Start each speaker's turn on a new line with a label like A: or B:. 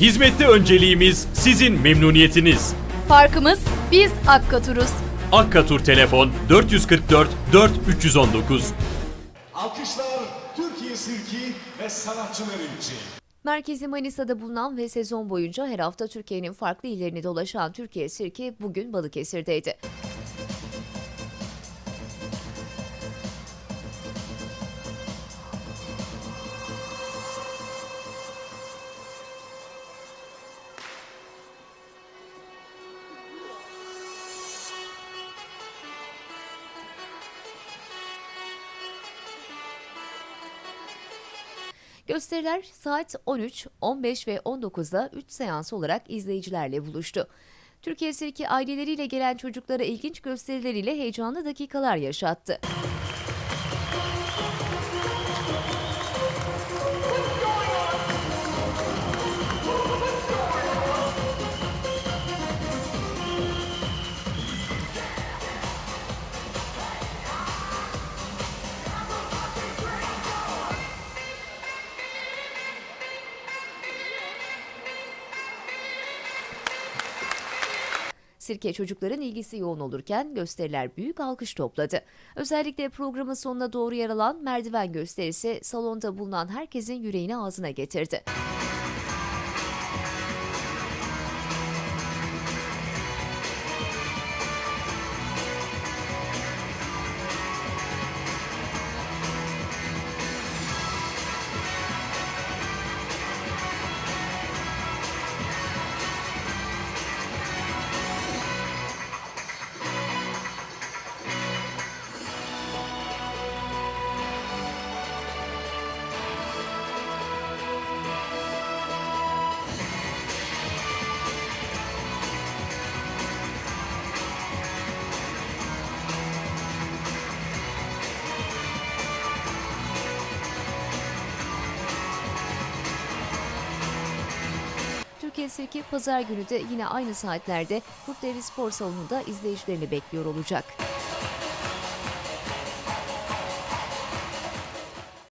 A: Hizmette önceliğimiz sizin memnuniyetiniz.
B: Farkımız biz Akkatur'uz.
A: Akkatur telefon 444 4 319.
C: Alkışlar Türkiye Sirki ve sanatçıları için.
B: Merkezi Manisa'da bulunan ve sezon boyunca her hafta Türkiye'nin farklı illerini dolaşan Türkiye Sirki bugün Balıkesir'deydi. Gösteriler saat 13, 15 ve 19'da 3 seans olarak izleyicilerle buluştu. Türkiye Sirki aileleriyle gelen çocuklara ilginç gösterileriyle heyecanlı dakikalar yaşattı. Sirke çocukların ilgisi yoğun olurken gösteriler büyük alkış topladı. Özellikle programın sonuna doğru yer alan merdiven gösterisi salonda bulunan herkesin yüreğini ağzına getirdi. Türkiye Sirki pazar günü de yine aynı saatlerde Kurtdere Spor Salonu'nda izleyicilerini bekliyor olacak.